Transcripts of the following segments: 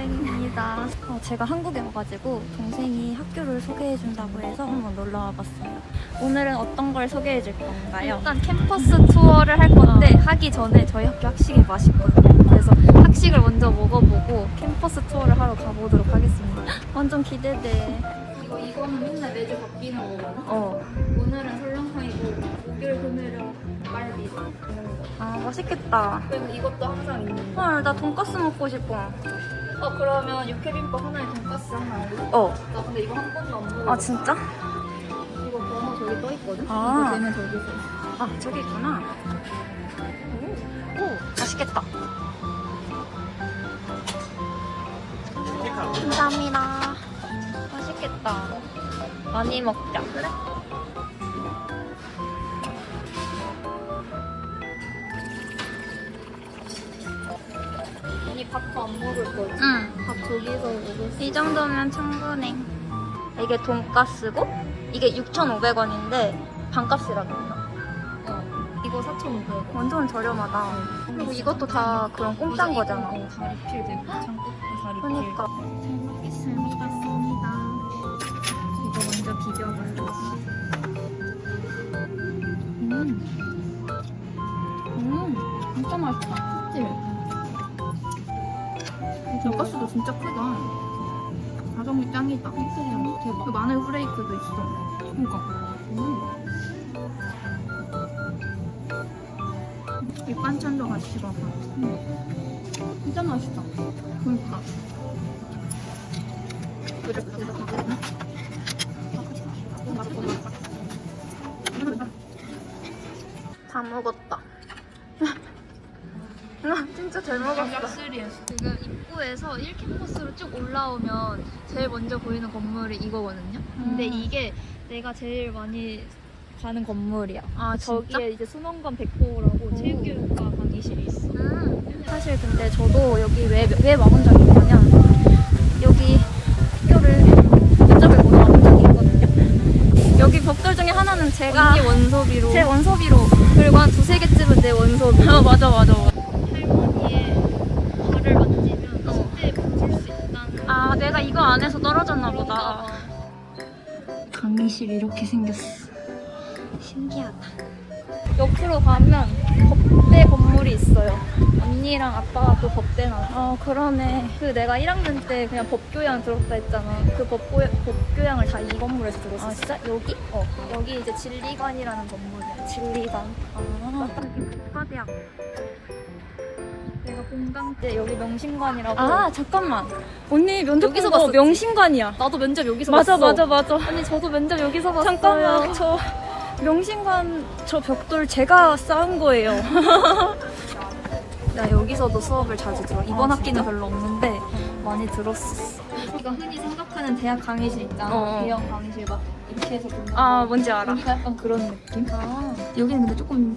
동생입니다. 어, 제가 한국에 와가지고 동생이 학교를 소개해준다고 해서 한번 놀러 와봤어요. 오늘은 어떤 걸 소개해줄 건가요? 일단 캠퍼스 투어를 할 건데 하기 전에 저희 학교 학식이 맛있거든요. 그래서 학식을 먼저 먹어보고 캠퍼스 투어를 하러 가보도록 하겠습니다. 완전 기대돼. 이거 이거는 맨날 매주 바뀌는 거거든. 어. 오늘은 설렁탕이고 목요일 금요일은 이런 거. 아 맛있겠다. 그리고 이것도 항상 있는 거. 헐, 나 돈까스 먹고 싶어. 어 그러면 육회비빔밥 하나에 돈까스 하나? 어. 나 근데 이거 한 번도 안 먹어. 아 진짜? 이거 번호 저기 떠 있거든. 아. 이거 되면 저기서. 아 저기 있구나. 오, 오 맛있겠다. 감사합니다. 맛있겠다. 많이 먹자. 그래? 언니 밥도 안 먹을 거지? 응. 밥 저기서 먹을 수. 이 정도면 충분해. 이게 돈가스고 이게 6,500원인데 반값이라고 했나? 어. 이거 4,500원. 완전 저렴하다. 그리고 이것도 다 그런 공짜인 거잖아. 어, 다 리필 되고 장국도 다 리필. 그러니까. 잘 먹겠습니다. 이거 먼저 비벼봐요. 음. 음, 진짜 맛있다. 그치? 돈가스도 진짜 크다. 가성비 짱이다. 대박. 그 마늘 후레이크도 있어. 그러니까. 음. 밑반찬도 같이 봐봐. 진짜 맛있다. 그러니까. 다 먹었다. 나 진짜 잘 먹었어. 지금 입구에서 1캠퍼스로 쭉 올라오면 제일 먼저 보이는 건물이 이거거든요. 근데 음. 이게 내가 제일 많이 가는 건물이야. 아, 진짜? 저기에 이제 순원관 백호라고 오. 체육교육과 강의실이 있어. 음. 사실 근데 저도 여기 왜, 왜 와본 적이 있냐면 여기 학교를 면접을 보러 와본 적이 있거든요. 여기 벽돌 중에 하나는 제가 언니 원섭이로. 제 원섭이로 그리고 한 두세 개쯤은 내 원섭이. 어, 맞아 맞아 할머 이거 안에서 떨어졌나 보다 봐. 강의실 이렇게 생겼어 신기하다 옆으로 가면 법대 건물이 있어요. 언니랑 아빠가 또 법대 나와. 어 그러네 그 내가 1학년 때 그냥 법교양 들었다 했잖아. 그 법고, 법교양을 다 이 건물에서 들었어. 아 진짜? 여기? 어, 여기 이제 진리관이라는 건물이야. 진리관. 아 국가대학 내가 공강 때 여기 명신관이라고. 아 잠깐만 언니 면접 여기서 봤었지? 명신관이야 나도 면접 여기서 맞아 봤어. 맞아 맞아 아니 저도 면접 여기서 봤어요. 잠깐만 저 명신관 저 벽돌 제가 쌓은 거예요. 나 여기서도 수업을 자주 들어. 이번 아, 학기는 진짜? 별로 없는데 많이 들었었어. 우리가 흔히 생각하는 대학 강의실 있잖아. 어. 대형 강의실 막 이렇게 해서 듣는 아 거. 뭔지 알아. 여기가 약간 그런 느낌? 아 여기는 근데 조금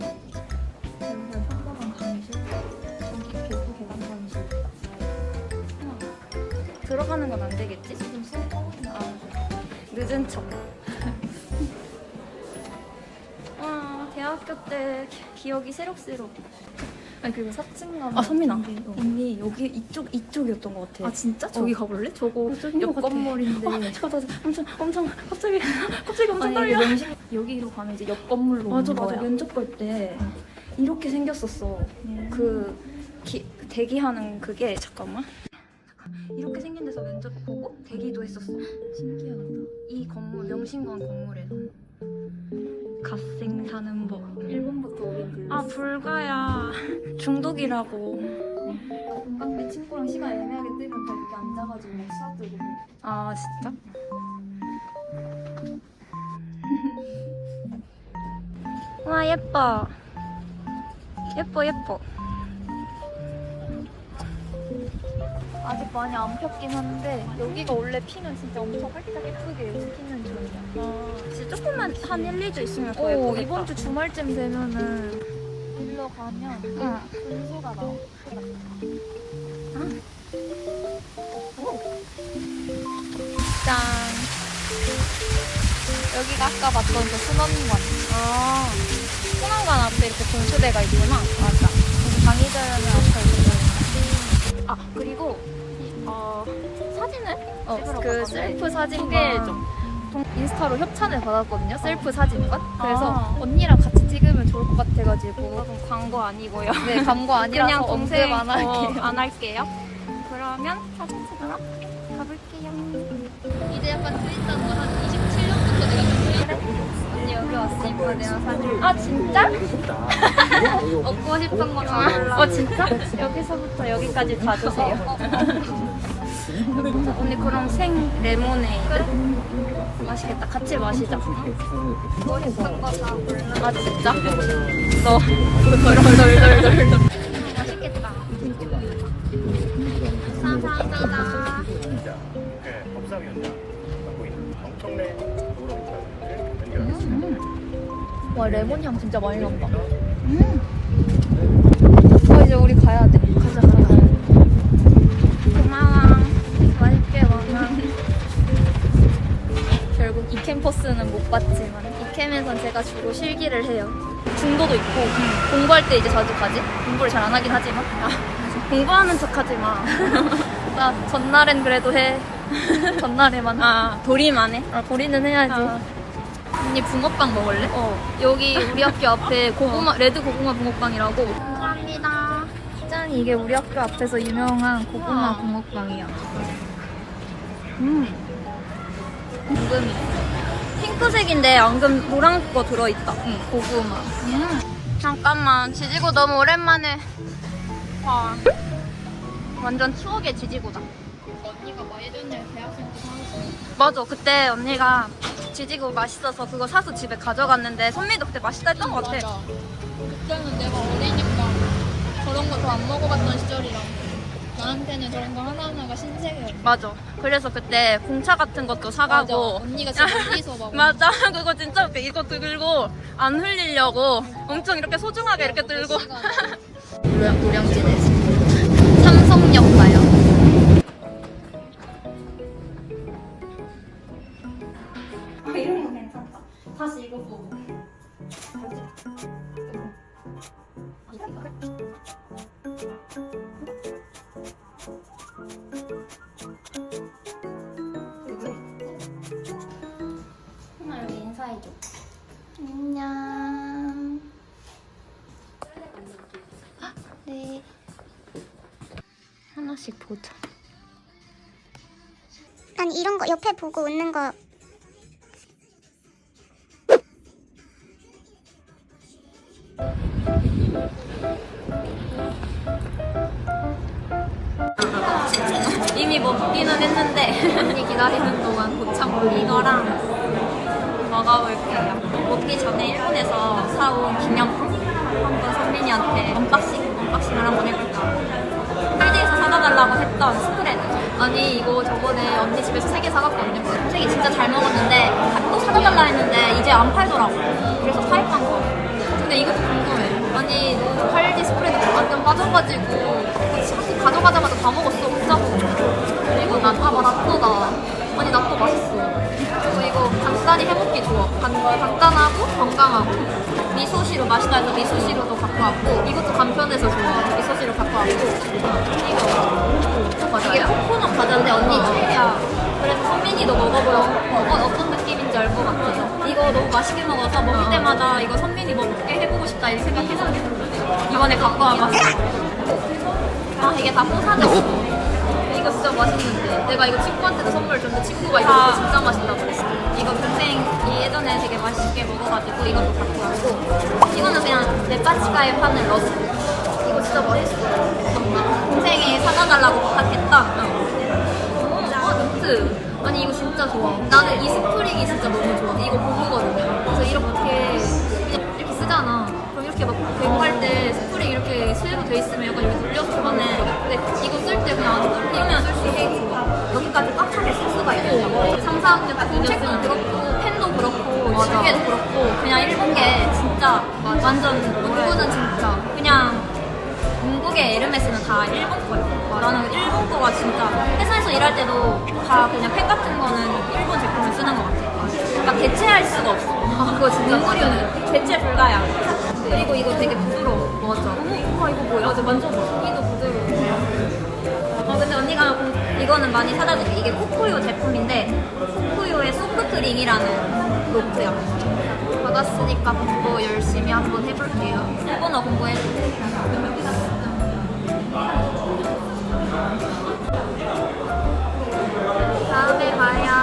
들어가는 건 안 되겠지? 지금 수업 하고 있는 아, 늦은 척. 아 대학교 때 기- 기억이 새록새록. 아니 그리고 4층 가면 아 선민아 어. 언니 여기 이쪽 이쪽이었던 것 같아. 아 진짜? 어. 저기 가볼래? 저거 옆. 건물인데 어, 저거 저 엄청 엄청 갑자기 갑자기 엄청 아니 떨려. 이게 명신 여기로 가면 이제 옆 건물로 맞아 오는 맞아 거야. 면접 볼 때 이렇게 생겼었어. 음. 그 기, 대기하는 그게 잠깐만. 했었어. 신기하다. 이 건물 명신관 건물에서 갓생 사는 법. 1번부터 어딘 아 불가야 중독이라고. 공강 때 친구랑 시간 애매하게 뜨면 다 여기 앉아가지고 막 수다 그래. 아 진짜? 와 예뻐. 예뻐 예뻐. 아직 많이 안 폈긴 한데 여기가 원래 피면 진짜 엄청 활짝 예쁘게 피는 중이야. 아, 진짜 조금만 한 1, 2주 있으면 더 오, 예쁘겠다. 이번 주 주말쯤 되면은 일로 가면 응. 분수가 나와. 짠. 여기가 아까 봤던 그 순원관. 아, 소방관 앞에 이렇게 분수대가 있구나. 맞아. 강의자는 앞에. 아, 그리고 아, 어, 사진을 어, 찍으러 그. 셀프 사진관. 동- 인스타로 협찬을 받았거든요. 셀프 사진관. 그래서 아. 언니랑 같이 찍으면 좋을 것 같아가지고 그럼 광고 아니고요. 네 광고 아니라서 그냥 동생 언급 안 할게요. 어, 안 할게요. 그러면 사진 찍으러 가볼게요. 이제 약간 트윈다는 거한 27년부터 내가 그래? 언니 여기 왔으니까 내가 사진 아 진짜? 얻고 싶은 거다 골라. 어 진짜? 여기서부터 여기까지 다 주세요. 언니 그럼 생 레모네이드 맛있겠다. 같이 마시자. 먹고 싶은 거다 골라. 아 진짜? 너 덜덜덜덜덜. 와 레몬 향 진짜 많이 난다. 어 이제 우리 가야 돼. 가자 가자. 고마워. 맛있게 먹어. 결국 이 캠퍼스는 못 봤지만 이 캠에선 제가 주로 실기를 해요. 중도도 있고 공부할 때 이제 자주 가지. 공부를 잘 안 하긴 하지만 공부하는 척하지 마. 나 전날엔 그래도 해. 전날에만. 아 도리만 해. 아, 도리는 해야지. 아. 언니 붕어빵 먹을래? 어. 여기 우리 학교 앞에 고구마 레드 고구마 붕어빵이라고. 감사합니다. 짠 이게 우리 학교 앞에서 유명한 고구마 우와. 붕어빵이야. 음. 붕금이. 핑크색인데 앙금 노란 거 들어있다. 응 고구마. 음. 잠깐만 지지고 너무 오랜만에 와 완전 추억의 지지고다 언니가 뭐 예전에 대학생 때. 맞아 그때 언니가 지지고 맛있어서 그거 사서 집에 가져갔는데 선미도 그때 맛있다 했던 것 같아. 맞아. 그때는 내가 어리니까 저런 거 더 안 먹어봤던 시절이라 나한테는 저런 거 하나하나가 신세계였어. 맞아. 그래서 그때 공차 같은 것도 사가고. 언니가 진짜 멀리서 막 맞아. 그거 진짜 웃겨. 이거 들고 안 흘리려고 엄청 이렇게 소중하게 이렇게 들고. 노량, 노량진에 삼성역 다 다시 이거 보고. 하나 여기 인사해줘. 안녕. 네. 하나씩 보자. 난 이런 거 옆에 보고 웃는 거 이미 먹기는 했는데 언니 기다리는 동안 고창 이거랑 먹어볼게요. 먹기 전에 일본에서 사온 기념품 한번 선민이한테 언박싱 언박싱을 한번 해볼까. 할디에서 사다 달라고 했던 스프레드. 아니 이거 저번에 언니 집에서 세 개 사갔거든요. 솔직히 진짜 잘 먹었는데 또 사다 달라 했는데 이제 안 팔더라고. 그래서 타입한 거. 근데 이것도 궁금해. 아니 너 할디 스프레드 완전 빠져가지고 사실 가져가자마자 다 먹었어 혼자서. 그리고 나타봐 낫또다. 아니 낫또 맛있어. 그리고 이거 간단히 해먹기 좋아. 간, 간단하고 건강하고. 미소시루 맛있다 해서 미소시루도 갖고 왔고 이것도 간편해서 좋아. 미소시루 갖고 왔고 이거 맞아. 이게 코코넛 과자인데 언니 최애야. 그래서 선민이도 먹어보고 어, 어떤 느낌인지 알 것 같아서 이거 너무 맛있게 먹어서 먹을 때마다 이거 선민이 먹게 해보고 싶다 이 생각해서 이번에 갖고 와봤어. 아 이게 다 포사졌어. 이거 진짜 맛있는데. 내가 이거 친구한테도 선물 줬는데 친구가 이거 먹고 진짜 맛있다고 그랬어. 이거 동생이 예전에 되게 맛있게 먹어가지고 이것도 갖고 왔고 이거는 그냥 네파치카에 파는 러스 이거 진짜 맛있어. 동생이 사다 달라고 부탁했다 어 노트 아니 이거 진짜 좋아. 나는 이 스프링이 진짜 너무 좋아. 이거 고무거든요. 그래서 이렇게 이렇게 쓰잖아. 그럼 이렇게 막 배구할 때 스프링 이렇게 스웨로 돼 있으면 약간 여기 눌려서 그만해 근데 이거 쓸 때 그냥 이러면 되게 좋아 여기까지 꽉 차게 쓸 수가 있고 상상력 같은 책도 그렇고 펜도 그렇고 지게도 그렇고 그냥 일본 게 진짜 완전 문구는 진짜 그냥 중국의 에르메스는 다 일본 거예요. 나는 일본 거가 진짜 회사에서 일할 때도 다 그냥 펜 같은 거는 일본 제품을 쓰는 것 같아. 그러니까 대체할 수가 없어. 아, 그거 진짜 문구류는 대체 불가야. 그리고 이거 되게 부드러워. 맞아. 어머, 와 이거 뭐야? 맞아, 만져봐. 이도 부드러워. 어, 근데 언니가 이거는 많이 사다 줄게. 이게 코코요 제품인데 코코요의 소프트 링이라는 노트야. 받았으니까 공부 열심히 한번 해볼게요. 일본어 공부해줄게. 다음에 봐요.